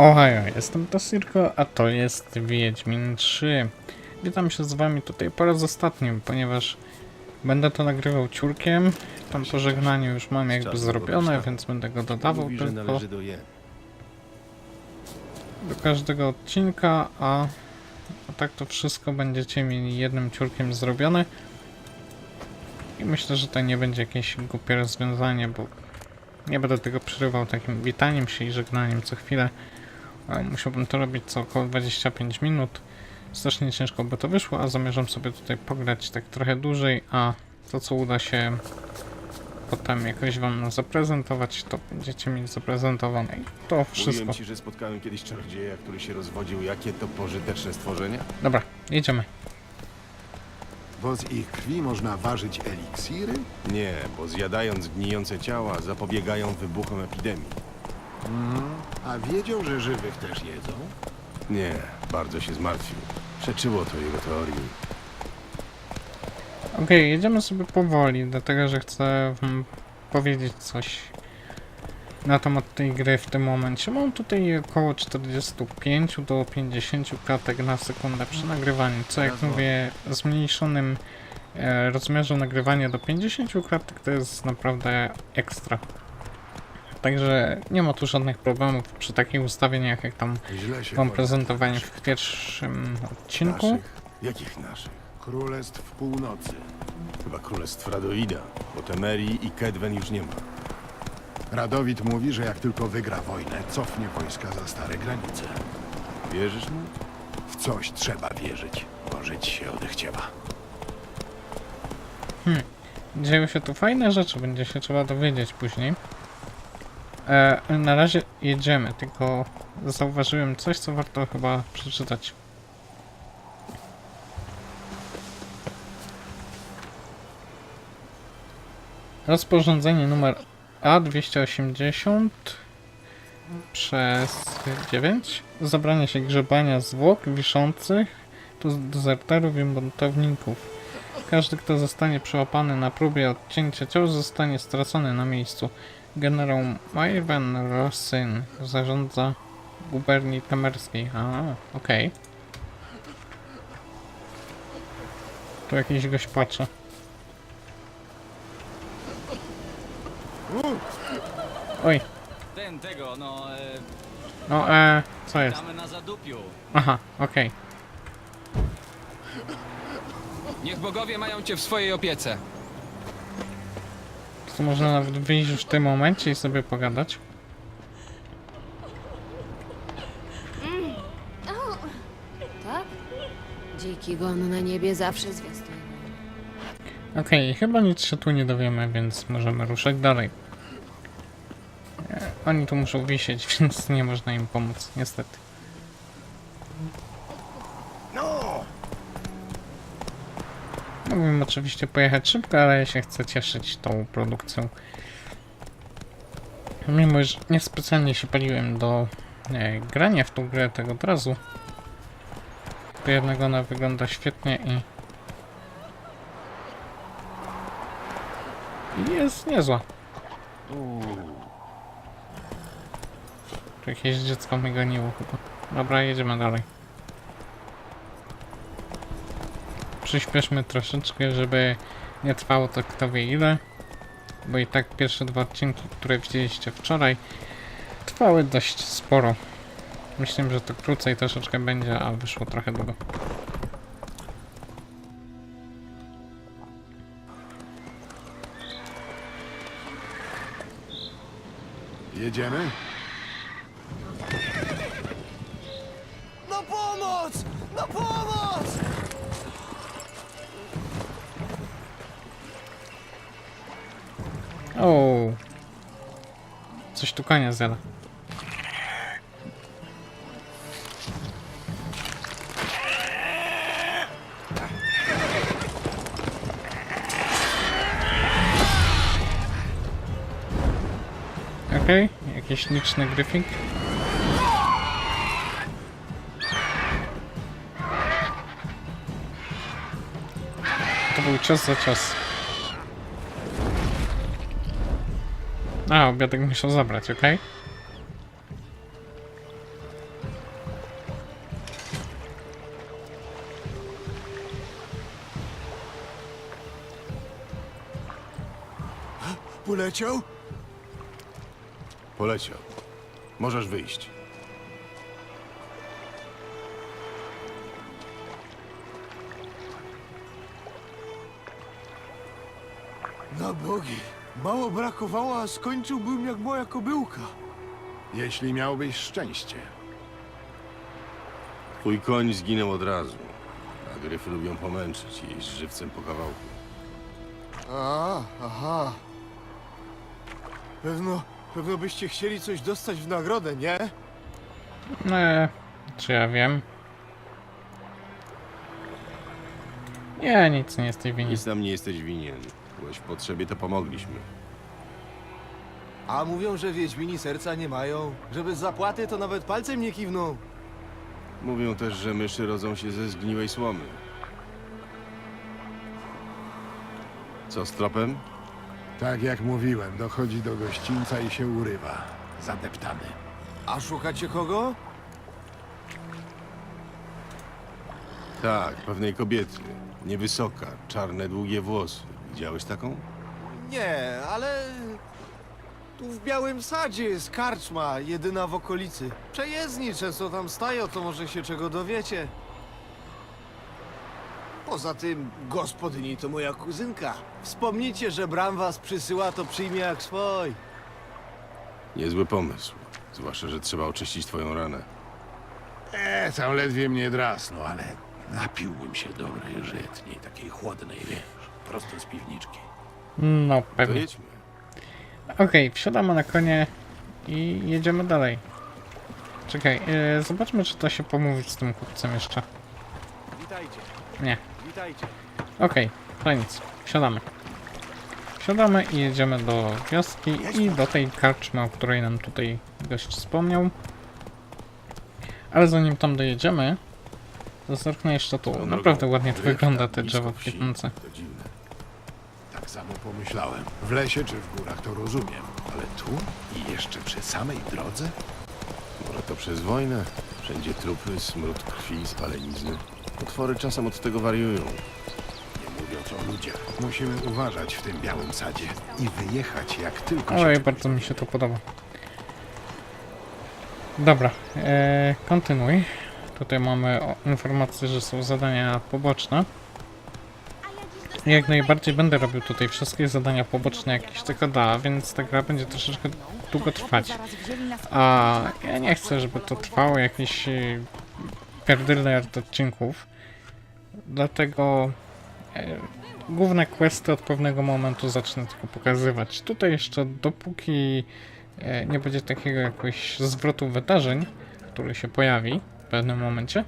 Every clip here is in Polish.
Ohajo, jestem Tosirko, a to jest Wiedźmin 3. Witam się z wami tutaj po raz ostatni, ponieważ będę to nagrywał ciurkiem. Tam pożegnanie już mam jakby zrobione, robić, więc będę go dodawał Mówi, tylko do do każdego odcinka, a, a tak to wszystko będziecie mieli jednym ciurkiem zrobione. I myślę, że to nie będzie jakieś głupie rozwiązanie, bo nie będę tego przerywał takim witaniem się i żegnaniem co chwilę. E, Musiałbym to robić co około 25 minut. Strasznie ciężko by to wyszło, a zamierzam sobie tutaj pograć tak trochę dłużej, a to co uda się potem jakoś wam zaprezentować, to będziecie mieli zaprezentowane i to wszystko. Mówiłem ci, że spotkałem kiedyś czarodzieja, który się rozwodził. Jakie to pożyteczne stworzenie? Dobra, jedziemy. Bo z ich krwi można ważyć eliksiry? Nie, bo zjadając gnijące ciała zapobiegają wybuchom epidemii. A wiedział, że żywych też jedzą? Nie, bardzo się zmartwił. Przeczyło to jego teorii. Okej, jedziemy sobie powoli, dlatego że chcę wam powiedzieć coś na temat tej gry w tym momencie. Mam tutaj około 45 do 50 klatek na sekundę przy nagrywaniu, co jak mówię, zmniejszonym e, rozmiarze nagrywania do 50 klatek to jest naprawdę ekstra. Także nie ma tu żadnych problemów przy takich ustawieniach jak tam wam prezentowałem w pierwszym odcinku. Naszych? Jakich naszych? Królestw Północy. Chyba królestw Radoida, bo Temerii i Kedwen już nie ma. Radowid mówi, że jak tylko wygra wojnę, cofnie wojska za stare granice. Wierzysz mu? W coś trzeba wierzyć, bo żyć się odechciewa. Dzieją się tu fajne rzeczy, będzie się trzeba dowiedzieć później. E, na razie jedziemy, tylko zauważyłem coś, co warto chyba przeczytać. Rozporządzenie numer A280 przez 9 zabrania się grzebania zwłok wiszących tu dezerterów i buntowników. Każdy, kto zostanie przyłapany na próbie odcięcia ciał, zostanie stracony na miejscu. Generał Mayven Rosyn zarządza guberni temerskiej. A, okej. Tu jakiś gość płacze. Oj, Ten tego, no, e, no e, co jest? Aha, okej. Niech bogowie mają cię w swojej opiece. To można nawet wyjść już w tym momencie i sobie pogadać. Tak? Dziki gon na niebie zawsze zwiastuje. Okej, chyba nic się tu nie dowiemy, więc możemy ruszać dalej. E, Oni tu muszą wisieć, więc nie można im pomóc, niestety. Mógłbym oczywiście pojechać szybko, ale ja się chcę cieszyć tą produkcją. Mimo, że niespecjalnie się paliłem do grania w tą grę tego od razu, to jednak ona wygląda świetnie i I jest niezła. Tu jakieś dziecko mnie goniło chyba. Dobra, jedziemy dalej. Przyspieszmy troszeczkę, żeby nie trwało to kto wie ile. Bo i tak pierwsze dwa odcinki, które widzieliście wczoraj, trwały dość sporo. Myślę, że to krócej troszeczkę będzie, a wyszło trochę długo. Jedziemy? Coś tu zjada. Okej, jakiś liczny gryfik. To był cios za cios. A, obiadek muszę zabrać, ok? Poleciał? Poleciał. Możesz wyjść. Na bogi. Mało brakowało, a skończyłbym jak moja kobyłka. Jeśli miałbyś szczęście. Twój koń zginął od razu. A gryfy lubią pomęczyć i jeść żywcem po kawałku. A, aha. Pewno, pewno byście chcieli coś dostać w nagrodę, nie? Nie, czy ja wiem? Nie, nic nie jesteś winien. Nic nam nie jesteś winien. Byłeś w potrzebie, to pomogliśmy. A mówią, że Wiedźmini serca nie mają. Że bez zapłaty to nawet palcem nie kiwną. Mówią też, że myszy rodzą się ze zgniłej słomy. Co z tropem? Tak jak mówiłem, dochodzi do gościńca i się urywa. Zadeptany. A szukacie kogo? Tak, pewnej kobiety. Niewysoka, czarne, długie włosy. Widziałeś taką? Nie, ale... Tu w Białym Sadzie jest karczma, jedyna w okolicy. Przejezdni często tam stają, to może się czego dowiecie. Poza tym, gospodyni to moja kuzynka. Wspomnijcie, że Bram was przysyła, to przyjmie jak swój. Niezły pomysł. Zwłaszcza, że trzeba oczyścić twoją ranę. E, tam ledwie mnie drasnął, ale napiłbym się dobrej żytniej, takiej chłodnej, wiesz, prosto z piwniczki. No, To pewnie. jedźmy. Okej, wsiadamy na konie i jedziemy dalej. Czekaj, yy, zobaczmy, czy da się pomówić z tym chłopcem jeszcze. Witajcie, Nie. witajcie. Okej, to nic. Wsiadamy. Wsiadamy i jedziemy do wioski i do tej karczmy, o której nam tutaj gość wspomniał. Ale zanim tam dojedziemy, to zerknę jeszcze tu. Swoją Naprawdę ładnie to wygląda, te blisko drzewo wsi. kwitnące. To dziwne. Pomyślałem. W lesie czy w górach to rozumiem, ale tu i jeszcze przy samej drodze? Może to przez wojnę? Wszędzie trupy, smród krwi, spalenizny. Potwory czasem od tego wariują. Nie mówiąc o ludziach. Musimy uważać w tym białym sadzie i wyjechać jak tylko się... Oj, bardzo mi się to podoba. Dobra, e, kontynuuj. Tutaj mamy informację, że są zadania poboczne. Jak najbardziej będę robił tutaj wszystkie zadania poboczne, jakieś tylko da, więc ta gra będzie troszeczkę długo trwać. A ja nie chcę, żeby to trwało jakieś e, pierdyle odcinków. Dlatego e, główne questy od pewnego momentu zacznę tylko pokazywać. Tutaj jeszcze dopóki e, nie będzie takiego jakiegoś zwrotu wydarzeń, który się pojawi w pewnym momencie,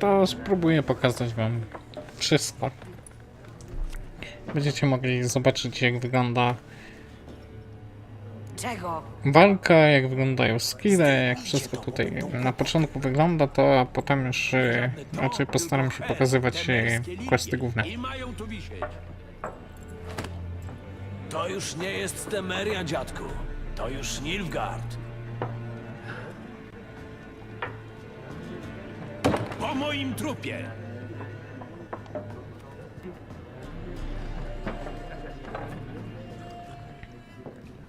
to spróbuję pokazać wam wszystko. Będziecie mogli zobaczyć jak wygląda Czego? walka, jak wyglądają skille, jak wszystko tutaj na początku wygląda, to a potem już e, raczej postaram się pokazywać e, questy główne. I mają tu wisieć. To już nie jest Temeria, dziadku. To już Nilfgaard. Po moim trupie.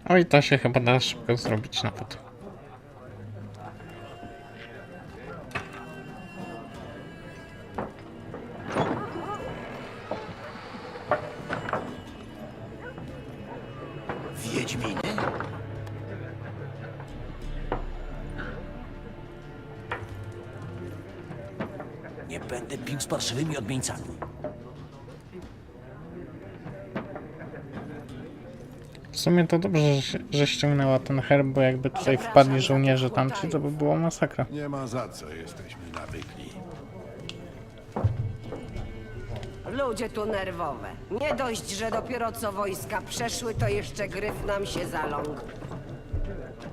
Oj, to się chyba da szybko zrobić nawet. Parszywymi odmieńcami. W sumie to dobrze, że, się- że ściągnęła ten herb, bo jakby tutaj wpadli żołnierze tamci, to by było masakra. Nie ma za co, jesteśmy nawykli. Ludzie tu nerwowe. Nie dość, że dopiero co wojska przeszły, to jeszcze gryf nam się zaląkł.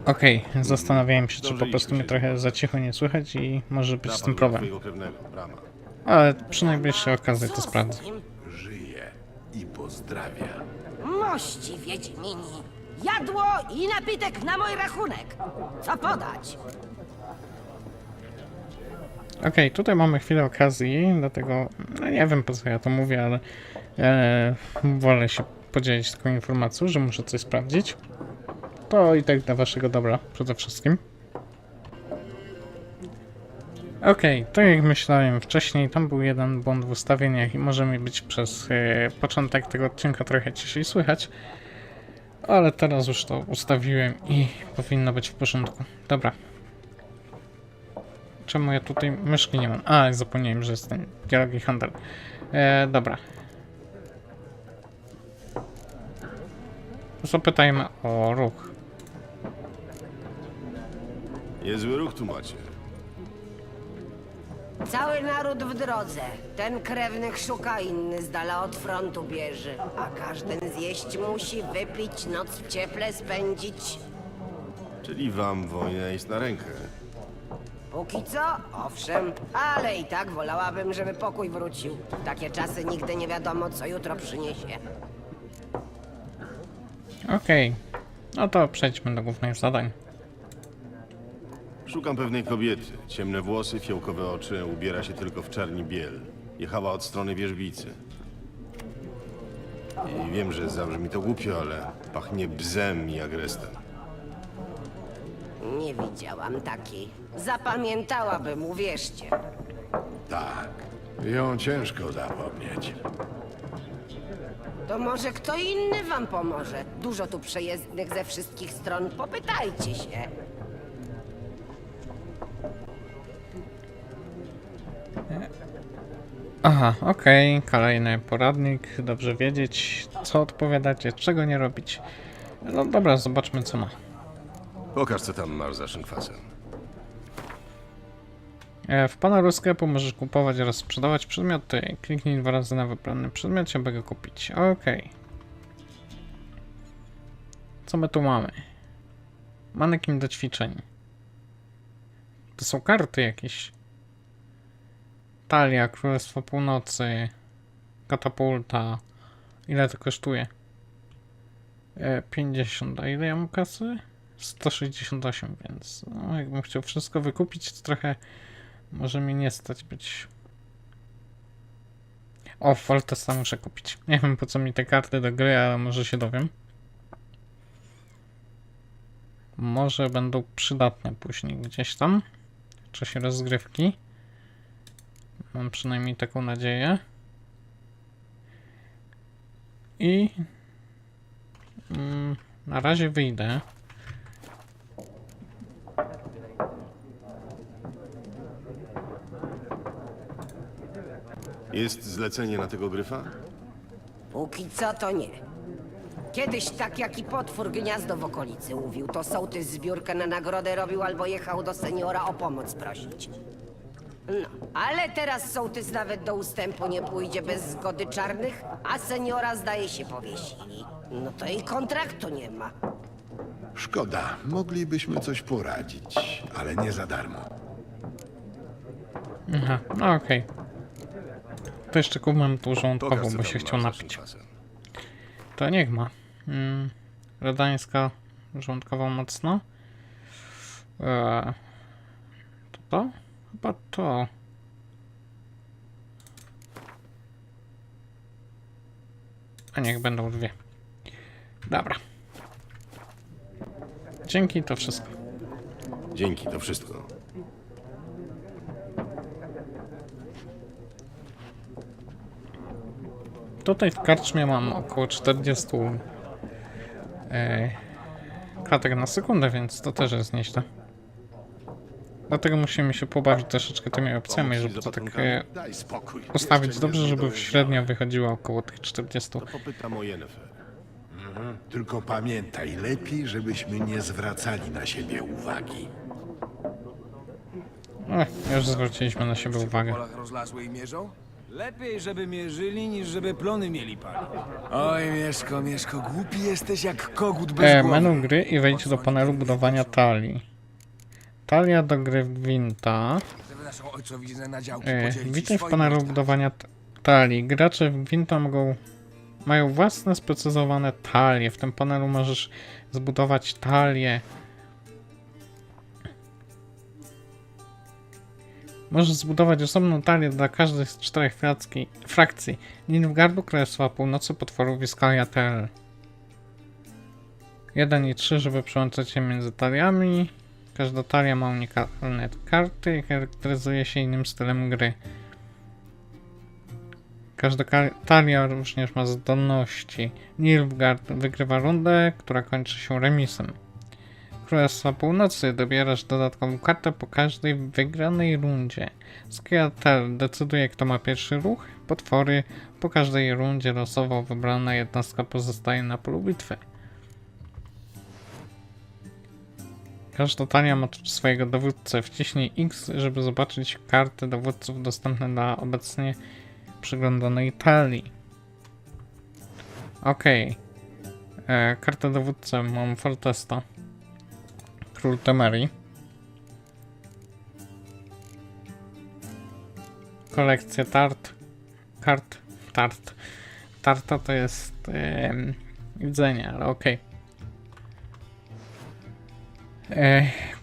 Okej, zastanawiałem się, czy po prostu mnie trochę za cicho nie słychać i może być z tym problem. twojego krewnego, Brama. Ale przy najbliższej okazji to sprawdzę. Żyje i pozdrawia. Mości Wiedźmini. Jadło i napitek na mój rachunek. Co podać? Okej, tutaj mamy chwilę okazji, dlatego no nie wiem po co ja to mówię, ale e, wolę się podzielić taką informacją, że muszę coś sprawdzić. To i tak dla waszego dobra przede wszystkim. Okej, tak jak myślałem wcześniej, tam był jeden błąd w ustawieniach i może mi być przez e, początek tego odcinka trochę ciszej słychać. Ale teraz już to ustawiłem i powinno być w porządku. Dobra. Czemu ja tutaj myszki nie mam? A, zapomniałem, że jest ten dialogi handel. E, dobra. Zapytajmy o ruch. Niezły ruch tu macie. Cały naród w drodze. Ten krewnych szuka, inny z dala od frontu bierze. A każdy zjeść musi, wypić, noc w cieple spędzić. Czyli wam wojna jest na rękę. Póki co, owszem, ale i tak wolałabym, żeby pokój wrócił. W takie czasy nigdy nie wiadomo, co jutro przyniesie. Okej. No to przejdźmy do głównych zadań. Szukam pewnej kobiety. Ciemne włosy, fiołkowe oczy, ubiera się tylko w czarni biel. Jechała od strony wierzbicy. I wiem, że zabrzmi to głupio, ale pachnie bzem i agrestem. Nie widziałam takiej. Zapamiętałabym, uwierzcie. Tak. Ją ciężko zapomnieć. To może kto inny wam pomoże. Dużo tu przejezdnych ze wszystkich stron. Popytajcie się. Aha, okej, kolejny poradnik. Dobrze wiedzieć, co odpowiadacie, czego nie robić. No dobra, zobaczmy co ma. Pokaż, co tam masz za szynkwasem. W pana sklepu możesz kupować oraz sprzedawać przedmioty. Kliknij dwa razy na wybrany przedmiot, aby go kupić. Okej. Co my tu mamy? Manekin do ćwiczeń. To są karty jakieś. Talia, Królestwo Północy, Katapulta. Ile to kosztuje? E, 50. A ile ja mam kasy? 168, więc no, jakbym chciał wszystko wykupić, to trochę może mi nie stać być. O, Foltesta muszę kupić. Nie wiem po co mi te karty do gry, ale może się dowiem. Może będą przydatne później gdzieś tam w czasie rozgrywki. Mam przynajmniej taką nadzieję. I mm, na razie wyjdę. Jest zlecenie na tego gryfa? Póki co to nie. Kiedyś tak jak i potwór gniazdo w okolicy mówił, to sołtys zbiórkę na nagrodę robił albo jechał do seniora o pomoc prosić. No, ale teraz sołtys nawet do ustępu nie pójdzie bez zgody czarnych, a seniora zdaje się powiesili. No to i kontraktu nie ma. Szkoda, moglibyśmy coś poradzić, ale nie za darmo. Aha, no okej. To jeszcze kupmy tą żołądkową, bo się chciał napić. To niech ma. Mm, Redańska żołądkowa mocno. Eee, to to? Chyba to. A niech będą dwie. Dobra. Dzięki, to wszystko. Dzięki, to wszystko. Tutaj w karczmie mam około 40 e, klatek na sekundę, więc to też jest nieźle. Dlatego musimy się pobawić troszeczkę tymi opcjami, żeby to tak ustawić dobrze, żeby średnio wychodziło około tych 40. To popytam o Yennefer. Tylko pamiętaj, lepiej, żebyśmy nie zwracali na siebie uwagi. Ech, już zwróciliśmy na siebie uwagę. Lepiej, żeby mierzyli, niż żeby plony mieli palić. Oj, Mieszko, Mieszko, głupi jesteś jak kogut bez E, menu gry i wejdź do panelu budowania talii. Talia do gry Gwinta. E, witaj w panelu budowania talii. Gracze w Gwinta mogą mają własne sprecyzowane talie. W tym panelu możesz zbudować talię Możesz zbudować osobną talię dla każdej z czterech frakcji, frakcji Nilfgaardu, Królestwa Północy, potworów i Skaliatel. 1 i 3, żeby przełączać się między taliami. Każda talia ma unikalne karty i charakteryzuje się innym stylem gry. Każda ka- talia również ma zdolności. Nilfgaard wygrywa rundę, która kończy się remisem. Królestwa Północy dobierasz dodatkową kartę po każdej wygranej rundzie. Skiatel decyduje kto ma pierwszy ruch. Potwory po każdej rundzie losowo wybrana jednostka pozostaje na polu bitwy. Każda talia ma swojego dowódcę. Wciśnij X, żeby zobaczyć karty dowódców dostępne dla obecnie przyglądanej talii. Okej. E, Kartę dowódcę mam Fortesta. Król Temerii. Kolekcja tart. Kart. Tart. Tarta to jest em, jedzenie, ale okej. E,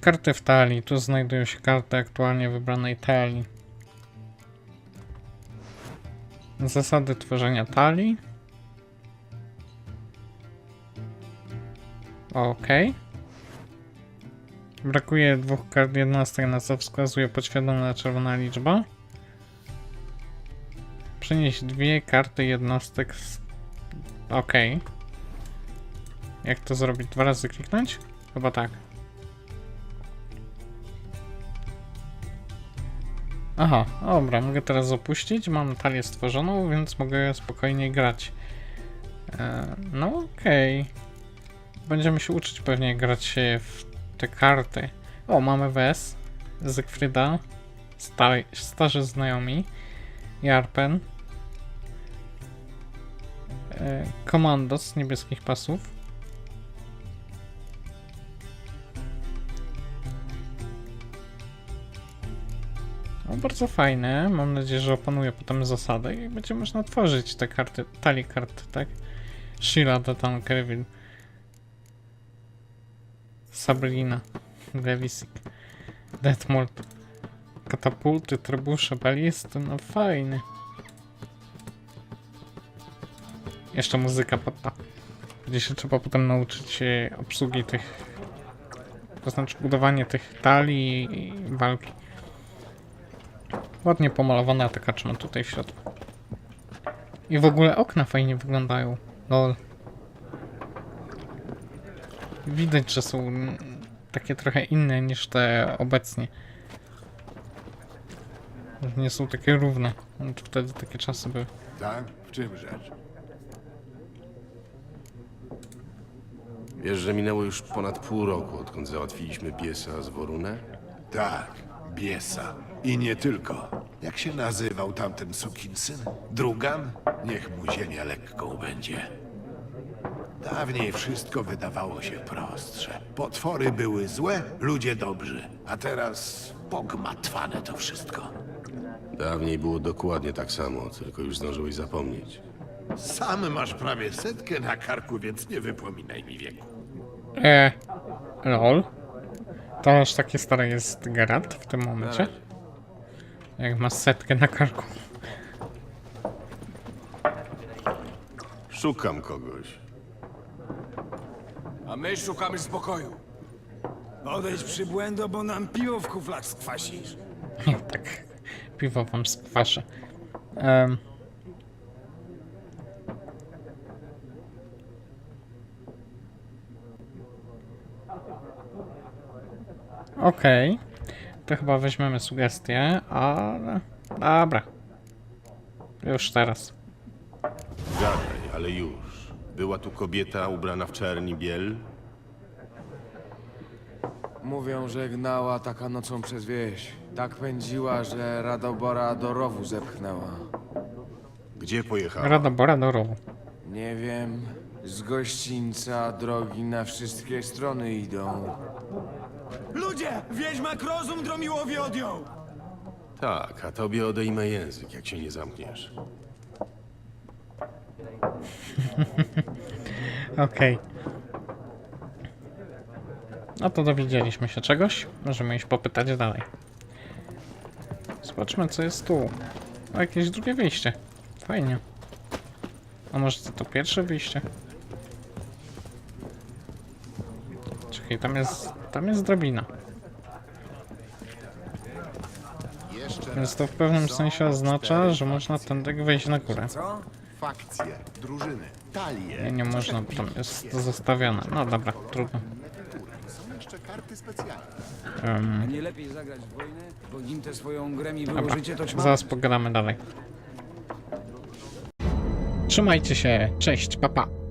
Karty w talii. Tu znajdują się karty aktualnie wybranej talii. Zasady tworzenia talii. Okej. Brakuje dwóch kart jednostek, na co wskazuje podświadoma czerwona liczba. Przenieść dwie karty jednostek z... Okej. Jak to zrobić? Dwa razy kliknąć? Chyba tak. Aha, dobra, mogę teraz opuścić. Mam talię stworzoną, więc mogę spokojnie grać. E, no okej. Będziemy się uczyć pewnie grać w te karty. O, mamy Wes, Zygfryda, stary, starzy znajomi, Jarpen, e, Komando z niebieskich pasów. Bardzo fajne. Mam nadzieję, że opanuje potem zasady i będzie można tworzyć te karty, talii kart, tak? Sheila, Datan, Kervin. Sabrina, Lewisik, Detmold, katapulty, trybusze, balisty, no fajny. Jeszcze muzyka podta. Będzie się trzeba potem nauczyć e, obsługi tych, to znaczy budowanie tych talii i walki. Ładnie pomalowana ta kaczma tutaj w środku. I w ogóle okna fajnie wyglądają. Lol. Widać, że są takie trochę inne niż te obecnie. Nie są takie równe. Znaczy Wtedy takie czasy były. Tak? W czym rzecz? Wiesz, że minęło już ponad pół roku, odkąd załatwiliśmy piesa z Worunę? Tak, Biesa. I nie tylko. Jak się nazywał tamten sukinsyn? Drugan? Niech mu ziemia lekką będzie. Dawniej wszystko wydawało się prostsze. Potwory były złe, ludzie dobrzy. A teraz pogmatwane to wszystko. Dawniej było dokładnie tak samo, tylko już zdążyłeś zapomnieć. Sam masz prawie setkę na karku, więc nie wypominaj mi wieku. E, lol. To aż takie stare jest Geralt w tym momencie. Jak ma setkę na karku. Szukam kogoś. A my szukamy spokoju. Odejdź przybłędo, bo nam piwo w kuflach skwasisz. tak. Piwo wam skwaszę. Um. Okej. To chyba weźmiemy sugestię, ale... Dobra. Już teraz. Gadaj, ale już. Była tu kobieta ubrana w czerni biel? Mówią, że gnała taka nocą przez wieś. Tak pędziła, że Radobora do rowu zepchnęła. Gdzie pojechała? Rada Bora do rowu. Nie wiem, z gościńca drogi na wszystkie strony idą. Ludzie! Wiedźmak rozum Dromiłowi odjął! Tak, a tobie odejmę język, jak się nie zamkniesz. Okej. No to dowiedzieliśmy się czegoś. Możemy iść popytać dalej. Zobaczmy, co jest tu. O, jakieś drugie wyjście. Fajnie. A może to, to pierwsze wyjście? Czekaj, tam jest... tam jest drabina. Więc to w pewnym sensie oznacza, że można tędy wejść na górę. Co? Fakcje, drużyny, talie. Nie, nie można, tam jest zostawione. No dobra, trudno. Są jeszcze karty specjalne. Em, A nie lepiej zagrać w wojnę? Bo nim tę swoją grę mi wyłożycie, to ćma. zaraz pogadamy dalej. Trzymajcie się, cześć, papa. Pa.